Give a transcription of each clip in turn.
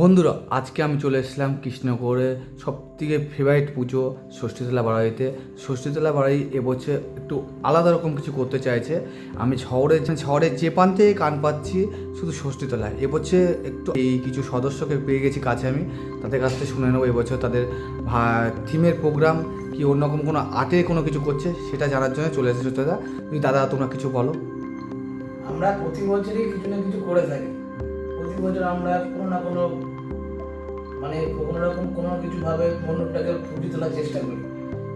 বন্ধুরা, আজকে আমি চলে এসেছিলাম কৃষ্ণগড়ে সব থেকে ফেভারিট পুজো ষষ্ঠীতলা বাড়াইতে। ষষ্ঠীতলা বাড়াই এবছর একটু আলাদা রকম কিছু করতে চাইছে। আমি শহরে শহরের যে প্রান্তে কান পাচ্ছি, শুধু ষষ্ঠীতলায়। এবছর একটু এই কিছু সদস্যকে পেয়ে গেছি কাছে আমি। তাদের কাছ থেকে শুনে নেব এবছর তাদের থিমের প্রোগ্রাম কি অন্যরকম কোনো আর্টে কোনো কিছু করছে, সেটা জানার জন্য চলে এসেছি দাদা তুমি দাদা, তোমরা কিছু বলো। আমরা প্রতি বছরই কিছু না কিছু করে থাকি। প্রতি বছর আমরা কোনো না কোনো মানে কোনো রকম কোনো কিছু ভাবে মণ্ডপটাকে ফুটিয়ে তোলার চেষ্টা করি।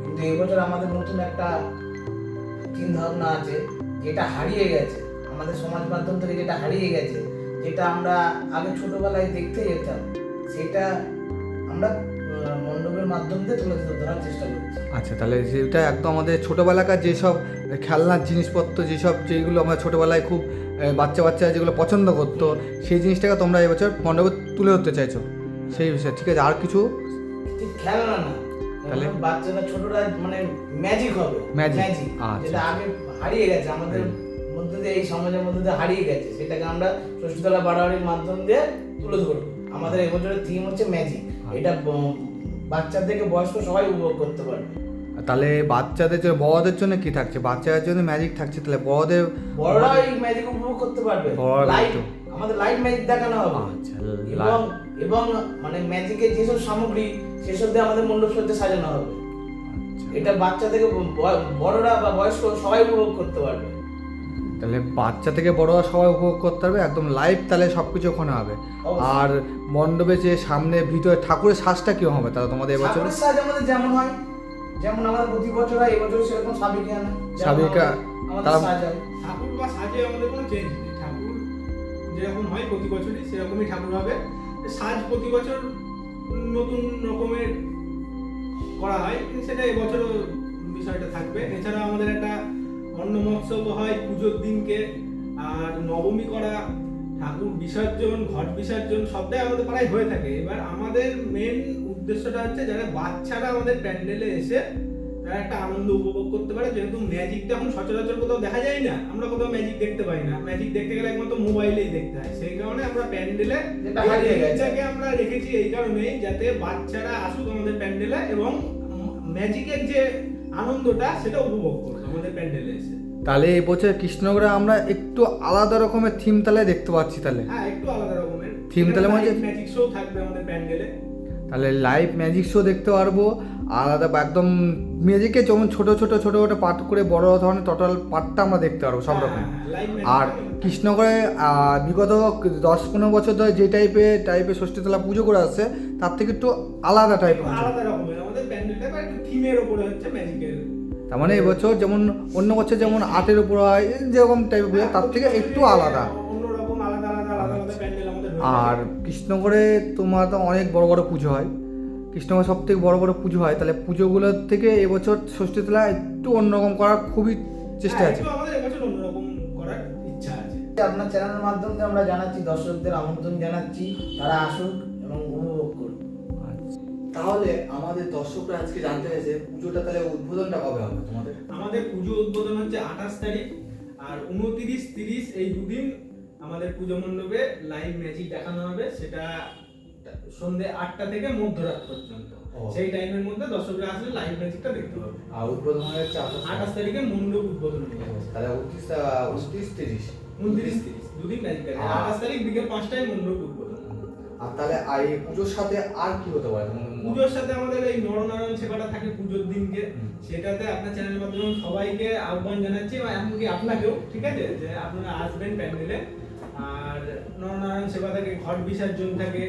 কিন্তু এবছর আমাদের নতুন একটা চিন্তা ভাবনা আছে, যেটা হারিয়ে গেছে। আমাদের সমাজ মাধ্যম থেকে যেটা হারিয়ে গেছে, যেটা আমরা আগে ছোটবেলায় দেখতে যেতাম, সেটা আমরা মণ্ডপের মাধ্যম দিয়ে তুলে ধরার চেষ্টা করছি। আচ্ছা তাহলে সেটা একদম আমাদের ছোটোবেলাকার যেসব খেলনার জিনিসপত্র, যেসব যেগুলো আমরা ছোটোবেলায় খুব বাচ্চা বাচ্চা যেগুলো পছন্দ করতো, সেই জিনিসটাকে তোমরা এবছর মণ্ডপে তুলে ধরতে চাইছো? সেই বিষয়ে। ঠিক আছে আর কিছু? খেলনা না। তাহলে? বাচ্চারা ছোটরা মানে ম্যাজিক হবে। ম্যাজিক আচ্ছা। যেটা আগে হারিয়ে গেছে আমাদের মধ্যে দিয়ে এই সমাজের মধ্যে দিয়ে হারিয়ে গেছে। সেটাকে আমরা ষষ্ঠতলা বাড়াবাড়ির মাধ্যম দিয়ে তুলে ধরবো। আমাদের এবছরের থিম হচ্ছে ম্যাজিক আচ্ছা। এটা বাচ্চা থেকে বয়স্ক সবাই উপভোগ করতে পারবে। তাহলে বাচ্চাদের জন্য বড়দের জন্য কি থাকছে? বাচ্চাদের জন্য ম্যাজিক থাকছে তাহলে বড়দের বড়রা এই ম্যাজিক উপভোগ করতে পারবে। লাইট আমাদের লাইট ম্যাজিক দেখানো হবে। আচ্ছা এবং মানে ম্যাজিকের যেসব সামগ্রী সেসব দিয়ে আমাদের মণ্ডপ সজ্জা সাজানো হবে। আচ্ছা। এটা বাচ্চা থেকে বড়রা বা বয়স্ক সবাই উপভোগ করতে পারবে। তাহলে বাচ্চা থেকে বড়রা সবাই উপভোগ করতে পারবে একদম লাইভ তাহলে সব কিছু ওখানে হবে। আর মণ্ডপে যে সামনে ভিতরে ঠাকুরের শ্বাসটা কীরকম হবে তাহলে তোমাদের এবছর? ঠাকুরের সাজ আমাদের যেমন হয় যেমন আমাদের প্রতি বছর হয় এবছর সেরকম সাবিকিয়ানা যেমন সাবেকিয়া, আমাদের- সাজ হয়। ঠাকুর বা সাজে আমাদের কোনো চেঞ্জ নেই। ঠাকুর যেরকম হয় প্রতি বছরই সেরকমই ঠাকুর হবে। সাজ প্রতি বছর নতুন রকমের করা হয় সেটা এবছরও বিষয়টা থাকবে। এছাড়া আমাদের একটা অন্ন মহোৎসব হয় পুজোর দিনকে, আর নবমী করা, ঠাকুর বিসর্জন, ঘট বিসর্জন, সবটাই আমাদের পাড়ায় হয়ে থাকে। এবার আমাদের মেন উদ্দেশ্যটা হচ্ছে যারা বাচ্চারা আমাদের প্যান্ডেলে এসে তারা একটা আনন্দ উপভোগ করতে পারে যেহেতু ম্যাজিকটা এখন সচরাচর কোথাও দেখা যায় না। আমরা কোথাও ম্যাজিক দেখতে পাই না। ম্যাজিক দেখতে গেলে একমাত্র মোবাইলেই দেখতে হয়। সেই কারণে আমরা প্যান্ডেলে যেটা হারিয়ে গেছে। এটাকে আমরা রেখেছি এই কারণেই যাতে বাচ্চারা আসুক আমাদের প্যান্ডেলে এবং ম্যাজিকের যে আনন্দটা সেটা উপভোগ করুক আমাদের প্যান্ডেলে এসে। তাহলে এবছর কৃষ্ণগড়ে আমরা একটু আলাদা রকমের থিম তাহলে দেখতে পাচ্ছি তাহলে। হ্যাঁ একটু আলাদা রকমের। Theme তাহলে মনে ম্যাজিক শো থাকবে আমাদের প্যান্ডেলে। তাহলে লাইভ ম্যাজিক শো দেখতে পারব। আলাদা বা একদম ম্যাজিকে যেমন ছোট ছোট ছোট ছোট পার্ট করে বড় ধরনের টোটাল পার্টটা আমরা দেখতে পারব সব রকম হ্যাঁ, আর কৃষ্ণগড়ে বিগত দশ পনেরো বছর ধরে যে টাইপের টাইপের ষষ্ঠীতলা পুজো করে আসছে তার থেকে একটু আলাদা টাইপের তার মানে এবছর যেমন অন্য বছর যেমন আটের উপর হয় যেরকম টাইপের পুজো তার থেকে একটু আলাদা। আর। কৃষ্ণগড়ে তোমার তো অনেক বড় বড় পুজো হয়। কৃষ্ণগড়ে সব থেকে বড় বড় পুজো হয়। তাহলে পুজোগুলোর থেকে এবছর ষষ্ঠী ষষ্ঠীতলা একটু অন্যরকম করার খুবই চেষ্টা হ্যাঁ, আছে। একটু আমাদের এবছর অন্যরকম করার ইচ্ছা আছে। আপনার চ্যানেলের মাধ্যমে আমরা জানাচ্ছি দর্শকদের আমন্ত্রণ জানাচ্ছি তারা আসুক এবং উপভোগ করুক। তাহলে আমাদের দর্শকরা আজকে জানতে চাইছে পুজোটা তাহলে উদ্বোধনটা কবে হবে তোমাদের? আমাদের পুজো উদ্বোধন হচ্ছে আঠাশ তারিখ আর উনতিরিশ তিরিশ এই দুদিন আমাদের পুজো মণ্ডপে লাইভ ম্যাজিক দেখানো হবে সেটা সন্ধে আটটা থেকে মধ্যরাত পর্যন্ত। সেই টাইমের মধ্যে দর্শকরা আসলে লাইভ ম্যাজিকটা দেখতে পাবে। আর উদ্বোধন হয়ে যাচ্ছে আঠাশ তারিখে মণ্ডপ উদ্বোধন হয়ে যাচ্ছে তাহলে উনত্রিশ উনত্রিশ তিরিশ। উনত্রিশ তিরিশ দুদিন ম্যাজিক আর- আঠাশ তারিখ বিকেল পাঁচটায় মণ্ডপ উদ্বোধন আর তাহলে আর এই পুজোর সাথে আর কি হতে পারে? পুজোর সাথে আমাদের এই নরনারায়ণ সেবাটা থাকে পুজোর দিনকে। সেটাতে আপনার চ্যানেলের মাধ্যমে সবাইকে আহ্বান জানাচ্ছি বা এমনকি আপনাকেও ঠিক আছে? যে আপনারা আসবেন প্যান্ডেলে। আর নরনারায়ণ সেবা থাকে, ঘট বিসর্জন থাকে,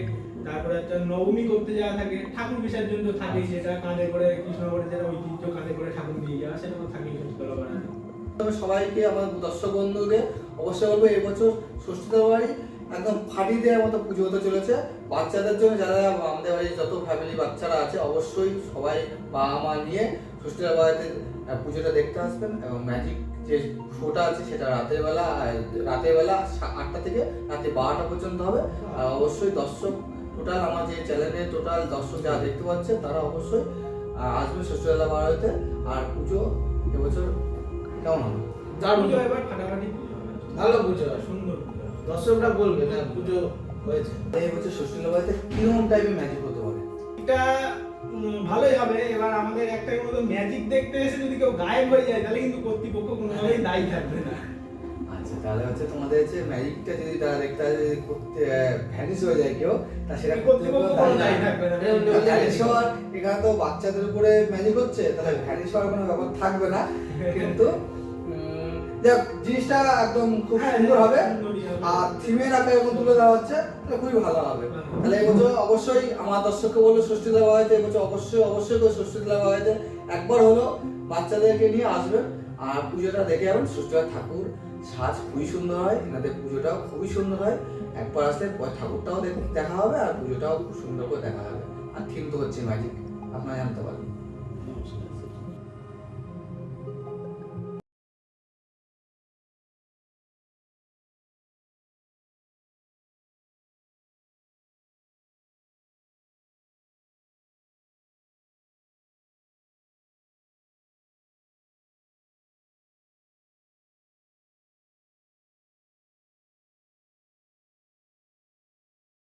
তারপরে একটা নবমী করতে যাওয়া থাকে, ঠাকুর বিসর্জন তো থাকেই যেটা কাঁধে করে কৃষ্ণগড়ের যেটা ঐতিহ্য কাঁধে করে ঠাকুর নিয়ে যাওয়া সেটা তো থাকেই তবে সবাইকে আমার দর্শক বন্ধুকে অবশ্যই বলব এবছর ষষ্ঠীতে বাড়ি একদম ফাটি দেওয়ার মতো পুজো হতে চলেছে। বাচ্চাদের জন্য যারা আমাদের বাড়ির যত ফ্যামিলি বাচ্চারা আছে, অবশ্যই সবাই বাবা মা নিয়ে ষষ্ঠীতে বাড়িতে পুজোটা দেখতে আসবেন এবং ম্যাজিক যে শোটা আছে সেটা রাতের বেলা রাতের বেলা আটটা থেকে রাতে বারোটা পর্যন্ত হবে। আর অবশ্যই দর্শক টোটাল আমার যে চ্যানেলে টোটাল দর্শক যারা দেখতে পাচ্ছে তারা অবশ্যই আসবে ষষ্ঠীবেলা বাড়িতে আর পুজো এবছর কেমন হবে? দারুণ এবার ফাটাফাটি ভালো পুজো। সুন্দর দর্শকরা বলবে না পুজো হয়েছে। এই বছর ষষ্ঠী বাড়িতে কীরকম টাইপের ম্যাজিক হতে পারে? এটা ভালোই হবে। এবার আমাদের একটা মতো ম্যাজিক দেখতে এসে যদি কেউ গায়েব হয়ে যায় তাহলে কিন্তু কর্তৃপক্ষ কোনোভাবেই দায়ী থাকবে না। আচ্ছা তাহলে হচ্ছে তোমাদের হচ্ছে ম্যাজিকটা যদি তারা দেখতে যদি করতে ভ্যানিশ হয়ে যায় কেউ তা সেটা কর্তৃপক্ষ কোনো দায়ী থাকবে না। ভ্যানিশ হওয়ার এখানে তো বাচ্চাদের উপরে ম্যাজিক হচ্ছে তাহলে ভ্যানিশ হওয়ার কোনো ব্যাপার থাকবে না। কিন্তু যাক জিনিসটা একদম খুব হ্যাঁ, সুন্দর হবে। আর থিমের আকারে যখন তুলে দেওয়া হচ্ছে তাহলে খুবই ভালো হবে। তাহলে এবছর অবশ্যই আমার দর্শককে বলব ষষ্ঠী দেওয়া হয়তো এবছর অবশ্যই অবশ্যই করে ষষ্ঠী দেওয়া হয়তো একবার হলো বাচ্চাদেরকে নিয়ে আসবেন আর পুজোটা দেখে যাবেন ষষ্ঠী ঠাকুর সাজ খুবই সুন্দর হয় এনাদের পুজোটাও খুবই সুন্দর হয়। একবার আসলে ঠাকুরটাও দেখ- দেখা হবে আর পুজোটাও খুব সুন্দর করে দেখা হবে। আর থিম তো হচ্ছে ম্যাজিক আপনারা জানতে পারবেন।